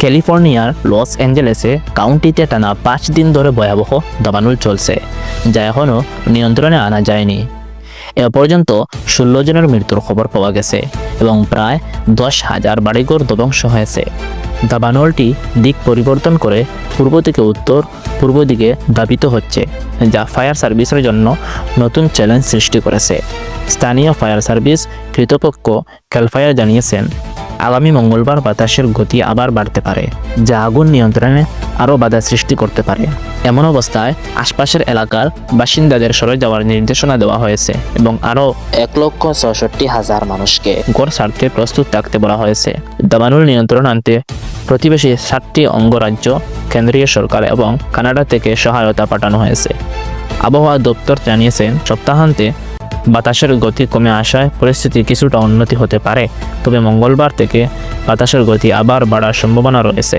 ক্যালিফোর্নিয়ার লস অ্যাঞ্জেলেসে কাউন্টিতে টানা পাঁচ দিন ধরে ভয়াবহ দাবানল চলছে, যা এখনও নিয়ন্ত্রণে আনা যায়নি। এ পর্যন্ত ষোলো জনের মৃত্যুর খবর পাওয়া গেছে এবং প্রায় দশ হাজার বাড়িঘর ধ্বংস হয়েছে। দাবানলটি দিক পরিবর্তন করে পূর্ব থেকে উত্তর, পূর্ব দিকে ধাবিত হচ্ছে, যা ফায়ার সার্ভিসের জন্য নতুন চ্যালেঞ্জ সৃষ্টি করেছে। স্থানীয় ফায়ার সার্ভিস কৃতপক্ষ ক্যালফায়ার জানিয়েছেন আগামী মঙ্গলবার বাতাসের গতি আবার বাড়তে পারে, যা আগুন নিয়ন্ত্রণে আরও বাধা সৃষ্টি করতে পারে। এমন অবস্থায় আশপাশের এলাকার বাসিন্দাদের সরে যাওয়ার নির্দেশনা দেওয়া হয়েছে এবং আরও এক লক্ষ ছষট্টি হাজার মানুষকে গড় ছাড়তে প্রস্তুত থাকতে বলা হয়েছে। দাবানুল নিয়ন্ত্রণ আনতে প্রতিবেশী সাতটি অঙ্গরাজ্য কেন্দ্রীয় সরকার এবং কানাডা থেকে সহায়তা পাঠানো হয়েছে। আবহাওয়া দপ্তর জানিয়েছেন সপ্তাহান্তে বাতাসের গতি কমে আসায় পরিস্থিতি কিছুটা উন্নতি হতে পারে। তবে মঙ্গলবার থেকে বাতাসের গতি আবার বাড়ার সম্ভাবনা রয়েছে।